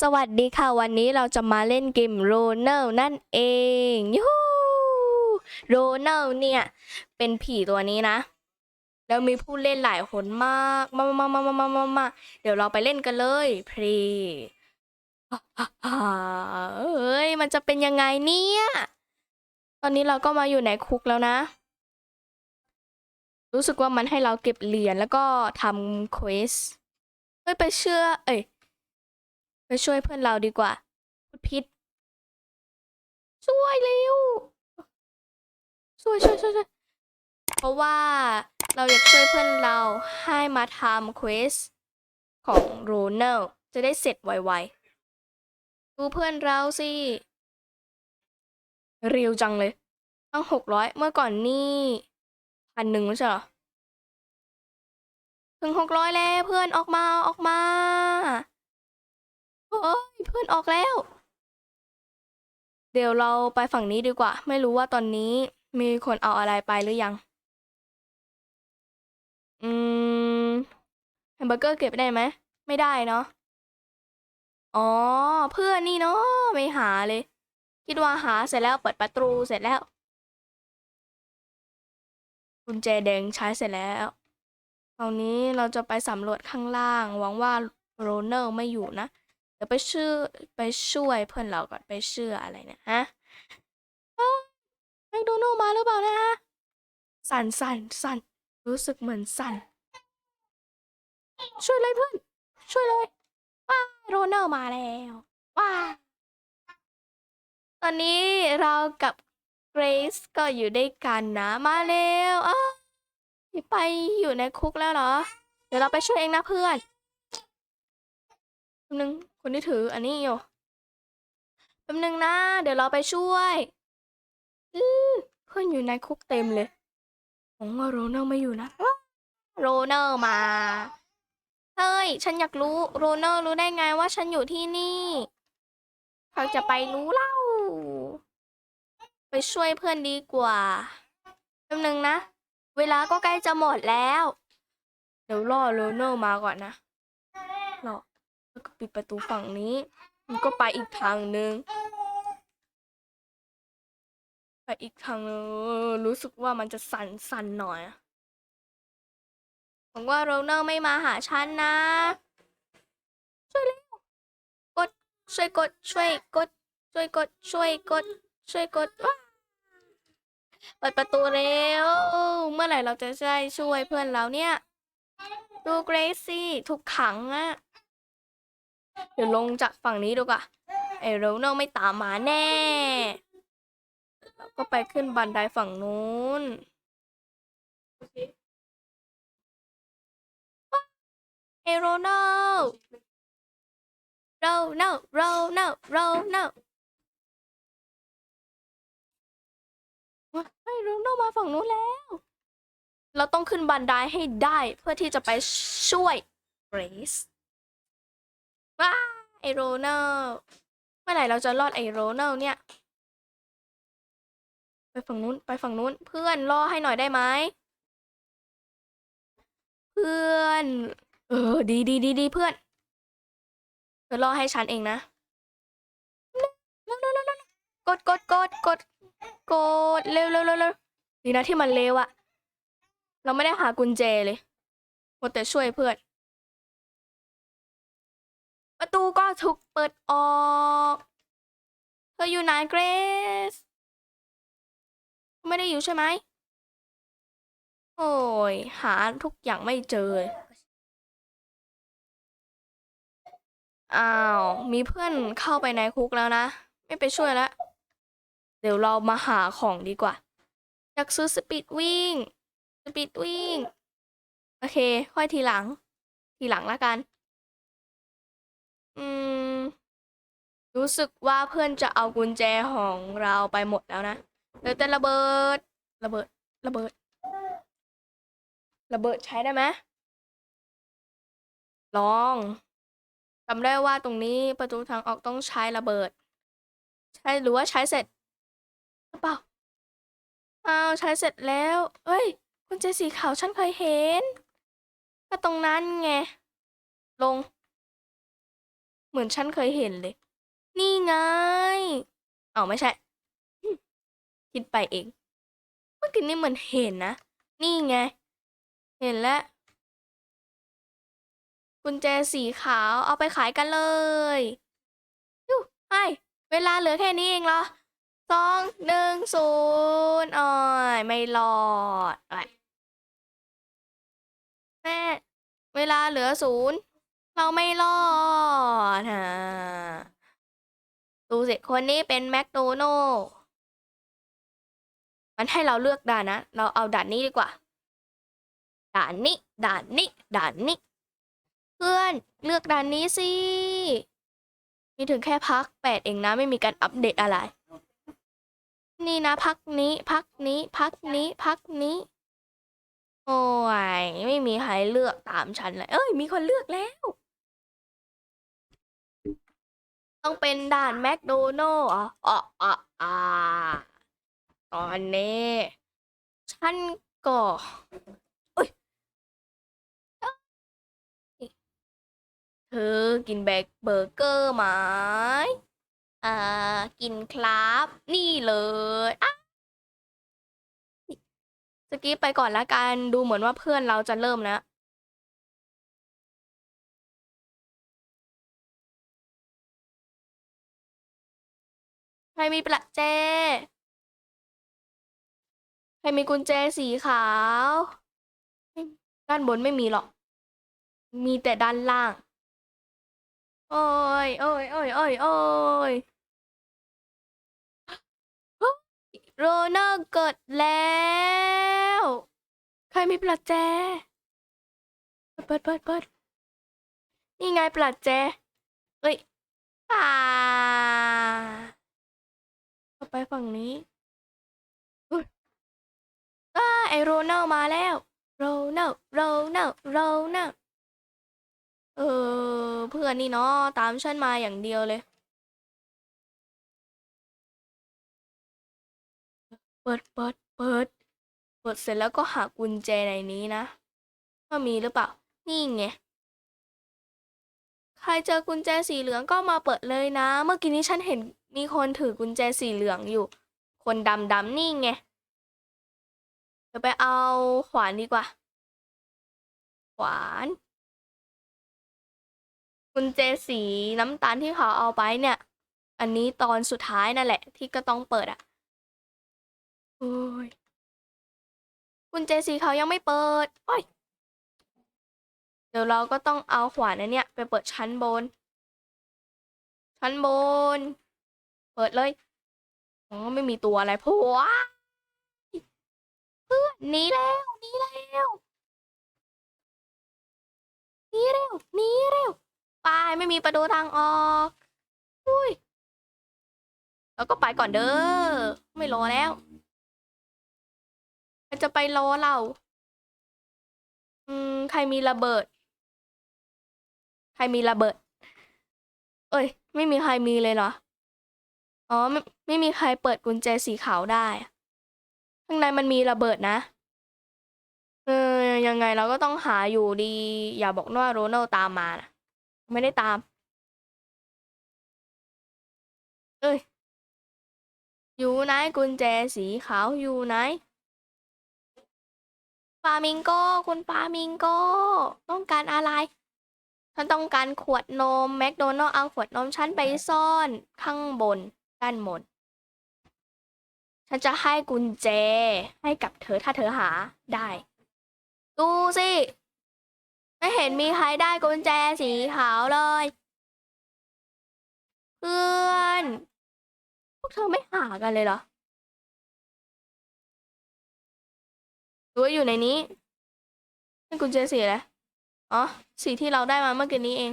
สวัสดีค่ะ วันนี้เราจะมาเล่นเกมโรเนลนั่นเองยูฮูโรเนลเนี่ย เป็นผีตัวนี้นะ แล้วมีผู้เล่นหลายคนมากมามามามามามามาเดี๋ยวเราไปเล่นกันเลยพรีเอ้ยมันจะเป็นยังไงเนี่ย ตอนนี้เราก็มาอยู่ในคุกแล้วนะ รู้สึกว่ามันให้เราเก็บเหรียญแล้วก็ทำเควสเฮ้ยไปเชื่อ เอ้ย ไปช่วยเพื่อนเราดีกว่าพูดพิษช่วยเร็วช่วยช่วยช่วยช่วยเพราะว่าเราอยากช่วยเพื่อนเราให้มาทำเควสของโรเนลจะได้เสร็จไวๆ ดูเพื่อนเราสิ เร็วจังเลยตั้งหกร้อยเมื่อก่อนนี่พันหนึ่งไม่ใช่หรอ ถึงหกร้อยแล้วเพื่อนออกมาออกมา เฮ้ยเพื่อนออกแล้ว เดี๋ยวเราไปฝั่งนี้ดีกว่า ไม่รู้ว่าตอนนี้มีคนเอาอะไรไปหรือยัง อืมแฮมเบอร์เกอร์เก็บได้ไหม ไม่ได้เนาะ อ๋อ เพื่อนนี่เนาะไม่หาเลย คิดว่าหาเสร็จแล้วเปิดประตูเสร็จแล้วกุญแจแดงใช้เสร็จแล้วคราวนี้เราจะไปสำรวจข้างล่าง หวังว่าโรเนอร์ไม่อยู่นะ เดี๋ยวไปชื่อไปช่วยเพื่อนเราก่อนไปเชื่ออะไรเนี่ยฮะเอ้าแมคโดนัลมาหรือเปล่านะ สั่นสั่นสั่นรู้สึกเหมือนสั่น ช่วยเลยเพื่อน ช่วยเลยว้าโรเนอร์มาแล้วว้าตอนนี้เรากับเกรซก็อยู่ด้วยกันนะมาแล้วอ้าไปอยู่ในคุกแล้วเหรอ เดี๋ยวเราไปช่วยเองนะเพื่อนนึง คนที่ถืออันนี้อยู่แป๊บนึงนะ เดี๋ยวเราไปช่วยอื้อเพื่อนอยู่ในคุกเต็มเลยผมว่าโรเนอร์ไม่อยู่นะว้าโรเนอร์มา เฮ้ย ฉันอยากรู้โรเนอร์รู้ได้ไงว่าฉันอยู่ที่นี่เขาจะไปรู้เล่า ไปช่วยเพื่อนดีกว่าแป๊บนึงนะ เวลาก็ใกล้จะหมดแล้ว เดี๋ยวรอโรเนอร์มาก่อนนะรอแล้วก็ ปิดประตูฝั่งนี้ มันก็ไปอีกทางหนึ่งไปอีกทางหนึงรู้สึกว่ามันจะสั่นสั่นหน่อยหวังว่าโรเนอร์ไม่มาหาฉันนะ ช่วยเร็วกดช่วยกดช่วยกด ช่วยกดช่วยกด ช่วยกดว้าเปิดประตูเร็ว เมื่อไหร่เราจะได้ช่วยเพื่อนเราเนี่ย ดูเกรซี่ถูกขังอะ เดี๋ยวลงจากฝั่งนี้ดูกว่าไอ้โรนัลไม่ตามมาแน่แล้วก็ไปขึ้นบันไดฝั่งนู้นไอ้โรนัลโรนัลโรนัลโรนัลไอ้โรนัลมาฝั่งนู้นแล้ว เราต้องขึ้นบันไดให้ได้เพื่อที่จะไปช่วยเกรซ ว้าไอโรเนลเมื่อไหร่เราจะรอดไอโรเนลเนี่ย ไปฝั่งนู้นไปฝั่งนู้น เพื่อนรอให้หน่อยได้ไหมเพื่อน เออ ดีดีดีดีเพื่อนเธอรอให้ฉันเองนะกดกดกดกดกดเร็วเร็วเร็วเร็วดีนะที่มันเร็วอะเราไม่ได้หากุญแจเลยหมดแต่ช่วยเพื่อน ประตูก็ถูกเปิดออกเธออยู่ไหนเกรซไม่ได้อยู่ใช่ไหมโอ้ยหาทุกอย่างไม่เจออ้าว มีเพื่อนเข้าไปในคุกแล้วนะ ไม่ไปช่วยแล้ว เดี๋ยวเรามาหาของดีกว่า อยากซื้อสปีดวิ่ง สปีดวิ่ง โอเค ค่อยทีหลัง ทีหลังละกัน อืม รู้สึกว่าเพื่อนจะเอากุญแจของเราไปหมดแล้วนะเหลือแต่ระเบิด ระเบิด ระเบิด ระเบิดใช้ได้ไหมลองจำได้ว่าตรงนี้ประตูทางออกต้องใช้ระเบิด ใช่หรือว่าใช้เสร็จหรือเปล่าอ้าวใช้เสร็จแล้วเอ้ยกุญแจสีขาวฉันเคยเห็นก็ตรงนั้นไงลง มือนฉันเคยเห็นเลย นี่ไง เอาไม่ใช่ คิดไปเอง เมื่อกี้นี่เหมือนเห็นนะ นี่ไง เห็นแล้ว กุญแจสีขาวเอาไปขายกันเลยยูไปเวลาเหลือแค่นี้เองเหรอสองหนึ่งศูนย์อ้อยไม่รอดแม่ เวลาเหลือศูนย์ เราไม่รอดฮะดูสิ คนนี้เป็นแมคโดนัลมันให้เราเลือกด่านนะ เราเอาด่านนี้ดีกว่า ด่านนี้ ด่านนี้ ด่านนี้ เพื่อนเลือกด่านนี้สิ มีถึงแค่พักแปดเองนะ ไม่มีการอัปเดตอะไร นี่นะพักนี้ พักนี้ พักนี้ พักนี้ โอ้ย ไม่มีใครเลือกตามฉันเลย เอ้ย มีคนเลือกแล้ว ต้องเป็นด่านแมคโดนัลล์อะอ๋ออ๋ออ่าตอนนี้ฉันก็เอ้ยเธอกินแบกเบอร์เกอร์ไหมอ่า กินครับ นี่เลยอะสกี้ไปก่อนละกัน ดูเหมือนว่าเพื่อนเราจะเริ่มแล้ว ครมีประแจ ใครมีกุญแจสีขาว ด้านบนไม่มีหรอก มีแต่ด้านล่าง โอ้ย โอ้ย โอ้ย โอ้ย โอ้ยโรนัลเกิดแล้ว ใครมีประแจ เปิดเปิดเปิดนี่ไงประแจ เอ้ยอ่า ไปฝั่งนี้อ้าไอโรนัลมาแล้วโรนัลโรนัลโรนัลเออ เพื่อนนี่เนาะตามฉันมาอย่างเดียวเลย เปิดเปิดเปิดเปิดเสร็จแล้วก็หากุญแจในนี้นะว่ามีหรือเปล่า นี่ไงใครเจอกุญแจสีเหลืองก็มาเปิดเลยนะ เมื่อกี้นี้ฉันเห็น มีคนถือกุญแจสีเหลืองอยู่ คนดำดำนี่ไง เดี๋ยวไปเอาขวานดีกว่า ขวาน กุญแจสีน้ำตาลที่เขาเอาไปเนี่ย อันนี้ตอนสุดท้ายนั่นแหละ ที่ก็ต้องเปิดอะโอ้ยกุญแจสีเขายังไม่เปิด โอ้ย เดี๋ยวเราก็ต้องเอาขวานอันเนี้ยไปเปิดชั้นบน ชั้นบน เปิดเลย อ๋อ ไม่มีตัวอะไรผัวเพื่อนหนีแล้วหนีแล้วหนีเร็วหนีเร็วไปไม่มีประตูทางออกอุ้ยแล้วก็ไปก่อนเด้อไม่รอแล้วจะไปรอเรา อืม ใครมีระเบิด ใครมีระเบิด เอ้ย ไม่มีใครมีเลยเหรอ อ๋อไม่ไม่มีใครเปิดกุญแจสีขาวได้ ข้างในมันมีระเบิดนะ เออยังไงเราก็ต้องหาอยู่ดี อย่าบอกว่าโรนัลตามมานะไม่ได้ตาม เอ้ย อยู่ไหนกุญแจสีขาวอยู่ไหนฟามิงโก้คุณฟามิงโก้ต้องการอะไรฉันต้องการขวดนมแมคโดนัลล์เอาขวดนมฉันไปซ่อนข้างบน ด้านบน ฉันจะให้กุญแจให้กับเธอถ้าเธอหาได้ ดูสิ ไม่เห็นมีใครได้กุญแจสีขาวเลย เพื่อน พวกเธอไม่หากันเลยเหรอหรือว่าอยู่ในนี้นี่กุญแจสีอะไรอ๋อ สีที่เราได้มาเมื่อกี้นี้เอง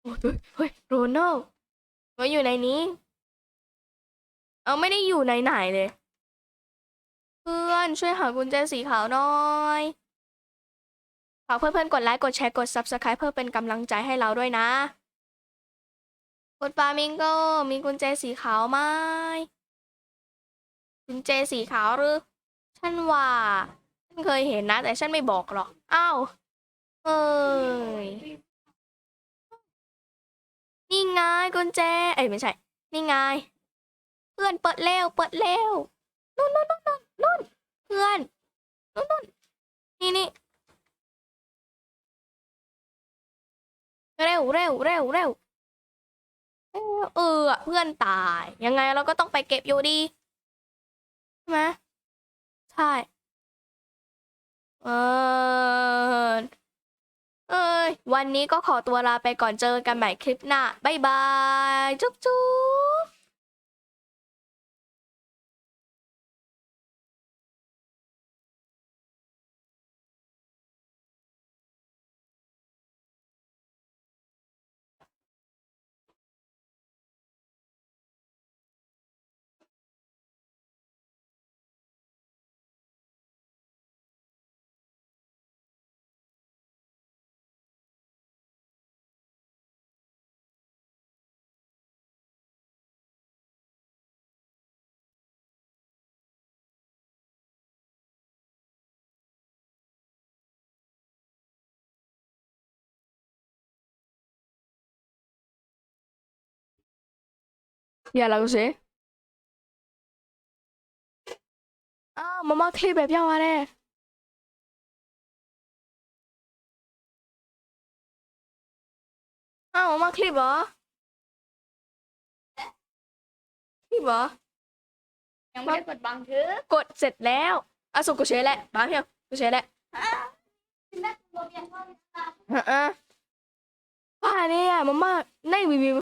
โอ้ยเฮ้ยโรนัล ไว้อยู่ในนี้ เอาไม่ได้อยู่ในไหนเลย เพื่อนช่วยหากุญแจสีขาวหน่อยฝากเพื่อนๆกดไลค์กดแชร์กด Subscribe เพื่อเป็นกำลังใจให้เราด้วยนะกดฟามิงโกมีกุญแจสีขาวไหมกุญแจสีขาวหรือ ฉันว่าฉันเคยเห็นนะ แต่ฉันไม่บอกหรอก อ้าว เอ้ยี่ไงกุญแจ เอ้ยไม่ใช่ นี่ไง เพื่อนเปิดเร็ว เปิดเร็วนู่นนู่นนู่นนู่นเพื่อนนู่นนู่นนี่นี่เร็วเร็วเร็วเร็วเออเออเพื่อนตาย ยังไงเราก็ต้องไปเก็บอยู่ดีใช่ไหมใช่เออ เอ้ยวันนี้ก็ขอตัวลาไปก่อนเจอกันใหม่คลิปหน้า บ๊ายบาย จุ๊บจุ๊บ อ้าวมามาคลิปเหรอคลิปเหรอยังไม่ได้กดบังทึกกดเสร็จแล้วอะสุกกูเชยแหละบ้าเพียวกูเชยแหละคุณแม่ตัวเบียนพ่อไม่ทราบอะอะว่าเนี่ยมาม่าในรีวิว